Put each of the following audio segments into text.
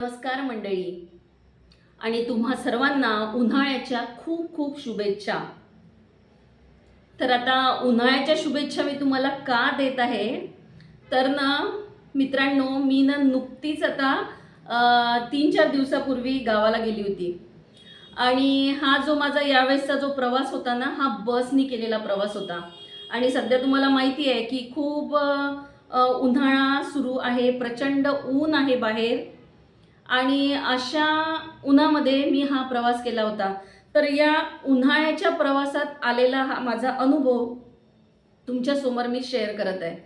नमस्कार मंडळी. आणि तुम्हा सर्वांना उन्हाळ्याच्या खूप खूप शुभेच्छा. तर आता उन्हाळ्याच्या शुभेच्छा मी तुम्हाला का देत आहे? तर ना मित्रांनो मी ना नुकतीच आता तीन चार दिवसापूर्वी गावाला गेली होती. आणि हा जो माझा यावेळेसचा जो प्रवास होता ना हा बसनी केलेला प्रवास होता. आणि सध्या तुम्हाला माहिती आहे की खूप उन्हाळा सुरू आहे प्रचंड ऊन आहे बाहेर. आणि अशा उन्हामध्ये मी हा प्रवास केला होता. तर या उन्हाळ्याच्या प्रवासात आलेला हा माझा अनुभव तुमच्यासमोर मी शेअर करत आहे.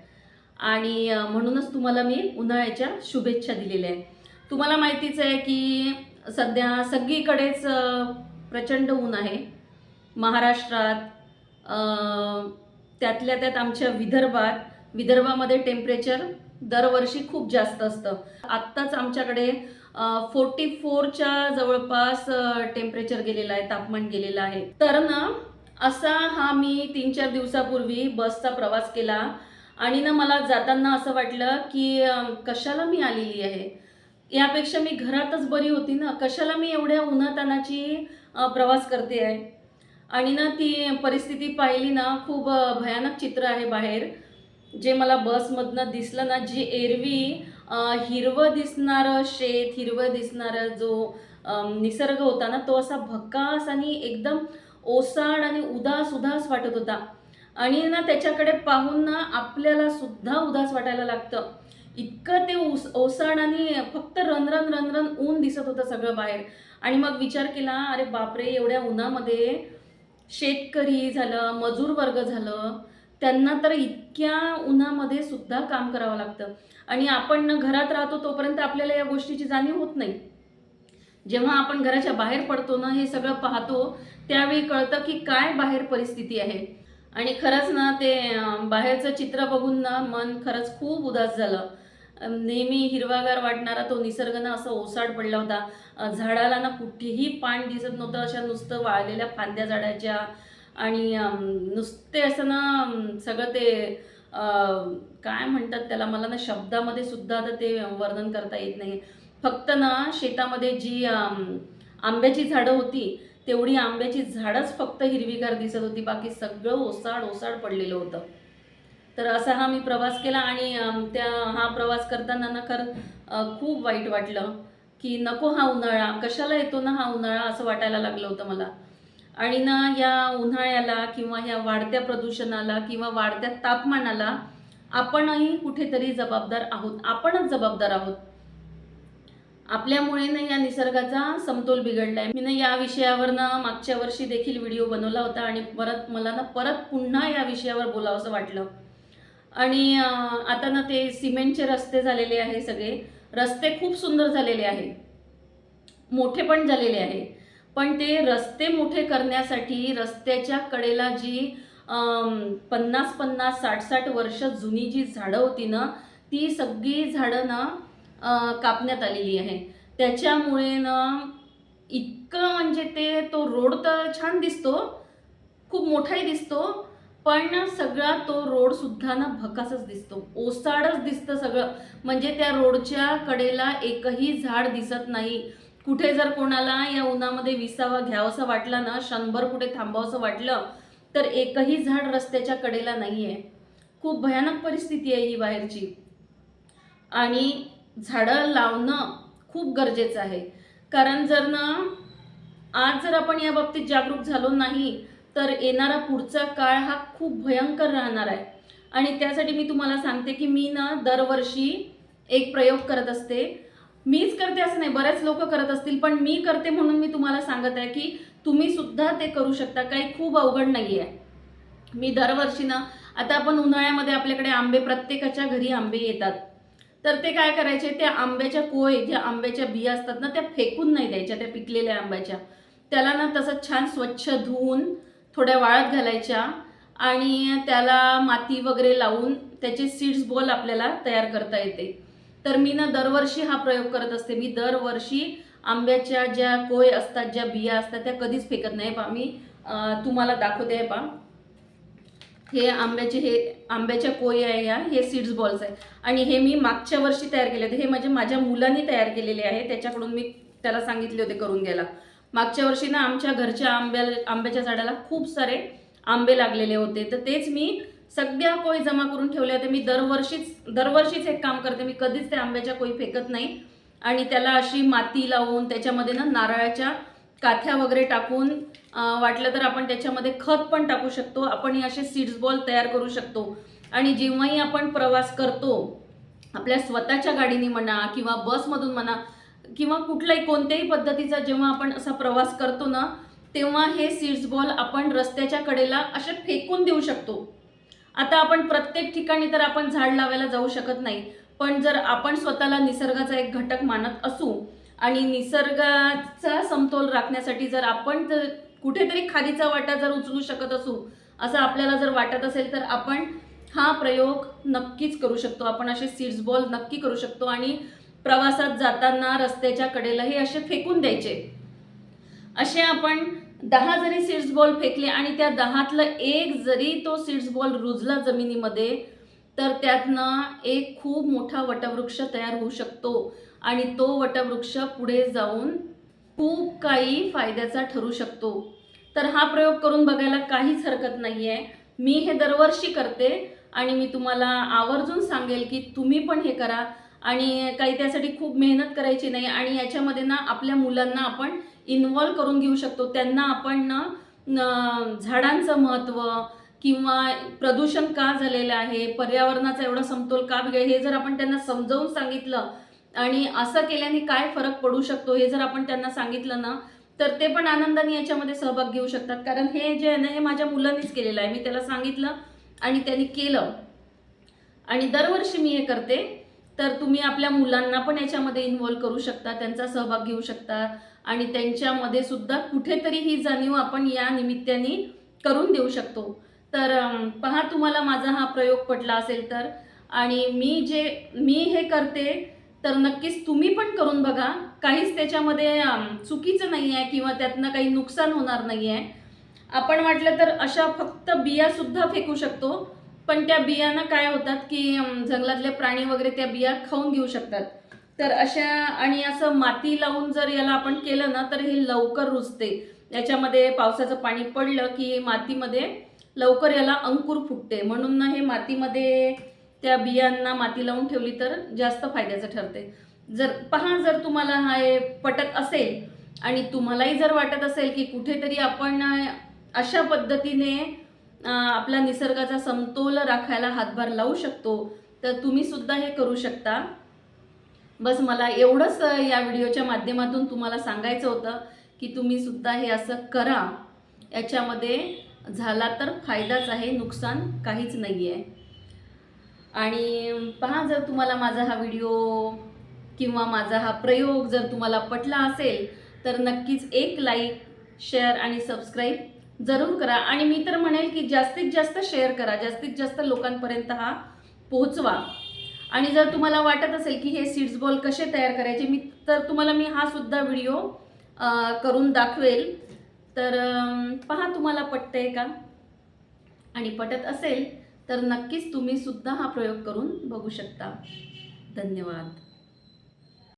आणि म्हणूनच तुम्हाला मी उन्हाळ्याच्या शुभेच्छा दिलेल्या आहे तुम्हाला माहितीच आहे की सध्या सगळीकडेच प्रचंड ऊन आहे. महाराष्ट्रात त्यातल्या त्यात आमच्या विदर्भात विदर्भामध्ये टेम्परेचर दरवर्षी खूप जास्त असतं. आत्ताच आमच्याकडे फोर्टी फोरच्या जवळपास टेम्परेचर गेलेलं आहे तापमान गेलेलं आहे. तर ना असा हा मी तीन चार दिवसापूर्वी बसचा प्रवास केला. आणि ना मला जाताना असं वाटलं की कशाला मी आलेली आहे? यापेक्षा मी घरातच बरी होती ना. कशाला मी एवढ्या उन्हातानाची प्रवास करते आहे? आणि ना ती परिस्थिती पाहिली ना खूप भयानक चित्र आहे बाहेर. जे मला बसमधनं दिसलं ना जी एरवी हिरवं दिसणारं शेत हिरवं दिसणारं जो निसर्ग होता ना तो असा भक्कास आणि एकदम ओसाड आणि उदास उदास वाटत होता. आणि ना त्याच्याकडे पाहून ना आपल्याला सुद्धा उदास वाटायला लागतं. इतकं ते उस ओसाड आणि फक्त रनरन रनरन ऊन दिसत होतं सगळं बाहेर. आणि मग विचार केला अरे बापरे एवढ्या उन्हामध्ये शेतकरी झालं मजूर वर्ग झालं त्यांना तर इतक्या उन्हामध्ये सुद्धा काम करावं लागतं. आणि आपण ना घरात राहतो तोपर्यंत आपल्याला या गोष्टीची जाणीव होत नाही. जेव्हा आपण घराच्या बाहेर पडतो ना हे सगळं पाहतो त्यावेळी कळतं की काय बाहेर परिस्थिती आहे. आणि खरंच ना ते बाहेरचं चित्र बघून ना मन खरंच खूप उदास झालं. नेहमी हिरवागार वाटणारा तो निसर्ग ना असं ओसाड पडला होता. झाडाला ना कुठेही पान दिसत नव्हतं अशा नुसतं वाळलेल्या फांद्या झाडाच्या आणि नुसते असं ना सगळं ते काय म्हणतात त्याला मला ना शब्दामध्ये सुद्धा आता ते वर्णन करता येत नाही. फक्त ना शेतामध्ये जी आंब्याची झाडं होती तेवढी आंब्याची झाडच फक्त हिरवीगार दिसत होती. बाकी सगळं ओसाड ओसाड पडलेलं होतं. तर असा हा मी प्रवास केला आणि त्या हा प्रवास करताना ना खरं खूप वाईट वाटलं की नको हा उन्हाळा कशाला येतो ना हा उन्हाळा असं वाटायला लागलं होतं मला. आणि ना या उन्हाळ्याला किंवा या वाढत्या प्रदूषणाला किंवा वाढत्या तापमानाला आपणही कुठेतरी जबाबदार आहोत. आपणच जबाबदार आहोत. आपल्यामुळे ना या निसर्गाचा समतोल बिघडलाय. मी ना या विषयावर ना मागच्या वर्षी देखील व्हिडिओ बनवला होता आणि परत मला ना परत पुन्हा या विषयावर बोलावंसं वाटलं. आणि आता ना ते सिमेंटचे रस्ते झालेले आहे सगळे. रस्ते खूप सुंदर झालेले आहे. मोठे पण झालेले आहे. पण ते रस्ते मोठे करण्यासाठी रस्त्याच्या कडेला जी पन्नास पन्नास साठ साठ वर्ष जुनी जी झाडं होती ना ती सगळी झाडं ना कापण्यात आलेली आहे. त्याच्यामुळे ना इतकं म्हणजे ते तो रोड तर छान दिसतो खूप मोठाही दिसतो पण सगळा तो रोड सुद्धा ना भकासच दिसतो. ओसाडच दिसतं सगळं. म्हणजे त्या रोडच्या कडेला एकही झाड दिसत नाही. कुठे जर कोणाला या उन्हामध्ये विसावा घ्यावंसं वाटला ना क्षणभर कुठे थांबावंसं वाटलं तर एकही झाड रस्त्याच्या कडेला नाही आहे खूप भयानक परिस्थिती आहे ही बाहेरची. आणि झाडं लावणं खूप गरजेचं आहे. कारण जर ना आज जर आपण या बाबतीत जागरूक झालो नाही तर येणारा पुढचा काळ हा खूप भयंकर राहणार आहे. आणि त्यासाठी मी तुम्हाला सांगते की मी ना दरवर्षी एक प्रयोग करत असते. मीच करते असं नाही बरेच लोक करत असतील पण मी करते म्हणून मी तुम्हाला सांगत आहे की तुम्ही सुद्धा ते करू शकता काही खूप अवघड नाही आहे मी दरवर्षी ना आता आपण उन्हाळ्यामध्ये आपल्याकडे आंबे प्रत्येकाच्या घरी आंबे येतात. तर ते काय करायचे त्या आंब्याच्या कोय ज्या आंब्याच्या बिया असतात ना त्या फेकून नाही द्यायच्या त्या पिकलेल्या आंब्याच्या. त्याला ना तसं छान स्वच्छ धुवून थोड्या वाळत घालायच्या आणि त्याला माती वगैरे लावून त्याचे सीड्स बॉल आपल्याला तयार करता येते. तर मी ना दरवर्षी हा प्रयोग करत असते. मी दरवर्षी आंब्याच्या ज्या कोय असतात ज्या बिया असतात त्या कधीच फेकत नाही. पा मी तुम्हाला दाखवते. पा हे आंब्याचे हे आंब्याच्या कोय आहे या हे सीड्स बॉल्स आहे. आणि हे मी मागच्या वर्षी तयार केले होते. हे म्हणजे माझ्या मुलांनी तयार केलेले आहे. त्याच्याकडून मी त्याला सांगितले होते करून घ्यायला. मागच्या वर्षी ना आमच्या घरच्या आंब्या आंब्याच्या झाडाला खूप सारे आंबे लागलेले होते. तर तेच मी सगळ्या कोळी जमा करून ठेवले होत्या. मी दरवर्षीच दरवर्षीच एक काम करते. मी कधीच त्या आंब्याच्या कोळी फेकत नाही. आणि त्याला अशी माती लावून त्याच्यामध्ये ना नारळाच्या काथ्या वगैरे टाकून वाटलं तर आपण त्याच्यामध्ये खत पण टाकू शकतो. आपण असे सीड्स बॉल तयार करू शकतो. आणि जेव्हाही आपण प्रवास करतो आपल्या स्वतःच्या गाडीने म्हणा किंवा बसमधून म्हणा किंवा कुठल्याही कोणत्याही पद्धतीचा जेव्हा आपण असा प्रवास करतो ना तेव्हा हे सीड्स बॉल आपण रस्त्याच्या कडेला असे फेकून देऊ शकतो. आता आपण प्रत्येक ठिकाणी तर आपण झाड लावायला जाऊ शकत नाही पण जर आपण स्वतःला निसर्गाचा एक घटक मानत असू आणि निसर्गाचा समतोल राखण्यासाठी जर आपण जर कुठेतरी खारीचा वाटा जर उचलू शकत असू असं आपल्याला जर वाटत असेल तर आपण हा प्रयोग नक्कीच करू शकतो. आपण असे सीड्स बॉल नक्की करू शकतो आणि प्रवासात जाताना रस्त्याच्या कडेला हे असे फेकून द्यायचे. असे आपण दहा जरी सीड्स बॉल फेकले आणि त्या दहातलं एक जरी तो सीड्स बॉल रुजला जमिनीमध्ये तर त्यातनं एक खूप मोठा वटवृक्ष तयार होऊ शकतो. आणि तो वटवृक्ष पुढे जाऊन खूप काही फायद्याचा ठरू शकतो. तर हा प्रयोग करून बघायला काहीच हरकत नाही आहे मी हे दरवर्षी करते आणि मी तुम्हाला आवर्जून सांगेल की तुम्ही पण हे करा. आणि काही त्यासाठी खूप मेहनत करायची नाही आणि याच्यामध्ये ना आपल्या मुलांना आपण इन्वॉल्व करून घेऊ शकतो. त्यांना आपण ना झाडांचं महत्त्व किंवा प्रदूषण का झालेलं आहे पर्यावरणाचा एवढा समतोल का बिघड हे जर आपण त्यांना समजावून सांगितलं आणि असं केल्याने काय फरक पडू शकतो हे जर आपण त्यांना सांगितलं ना तर ते पण आनंदाने याच्यामध्ये सहभाग घेऊ शकतात. कारण हे जे आहे ना हे माझ्या मुलांनीच केलेलं आहे. मी त्याला सांगितलं आणि त्यांनी केलं. आणि दरवर्षी मी हे करते. तर तुम्ही आपल्या मुलांना पण याच्यामध्ये इन्व्हॉल्व करू शकता त्यांचा सहभाग घेऊ शकता. आणि त्यांच्यामध्ये सुद्धा कुठेतरी ही जाणीव आपण या निमित्ताने करून देऊ शकतो. तर पहा तुम्हाला माझा हा प्रयोग पटला असेल तर. आणि मी जे मी हे करते तर नक्कीच तुम्ही पण करून बघा. काहीच त्याच्यामध्ये चुकीचं नाही आहे किंवा त्यातनं काही नुकसान होणार नाही आहे आपण वाटलं तर अशा फक्त बिया सुद्धा फेकू शकतो. पण त्या बियाणं काय होतात की जंगलातले प्राणी वगैरे त्या बिया खाऊन घेऊ शकतात. तर अशा आणि असं माती लावून जर याला आपण केलं ना तर हे लवकर रुजते. याच्यामध्ये पावसाचं पाणी पडलं की मातीमध्ये लवकर याला अंकुर फुटते. म्हणून ना हे मातीमध्ये त्या बियांना माती लावून ठेवली तर जास्त फायद्याचं ठरते. जर पहा जर तुम्हाला हा हे पटत असेल आणि तुम्हालाही जर वाटत असेल की कुठेतरी आपण अशा पद्धतीने आपला निसर्गाचा समतोल राखायला हातभार लावू शकतो तर तुम्ही सुद्धा हे करू शकता. बस मला एवढंच या व्हिडिओच्या माध्यमातून तुम्हाला सांगायचं होतं की तुम्ही सुद्धा हे असं करा. याच्यामध्ये झाला तर फायदाच आहे नुकसान काहीच नाही आहे आणि पहा जर तुम्हाला माझा हा व्हिडिओ किंवा माझा हा प्रयोग जर तुम्हाला पटला असेल तर नक्कीच एक लाईक शेअर आणि सबस्क्राईब जरूर करा. आणि मी तर म्हणेल की जास्तीत जास्त शेअर करा. जास्तीत जास्त लोकांपर्यंत हा पोहोचवा. आणि जर तुम्हाला वाटत असेल की हे सीड्स बॉल कसे तयार करायचे मी तर तुम्हाला मी हा सुद्धा व्हिडिओ करून दाखवेल. तर पहा तुम्हाला पटतंय का? आणि पटत असेल तर नक्कीच तुम्ही सुद्धा हा प्रयोग करून बघू शकता. धन्यवाद.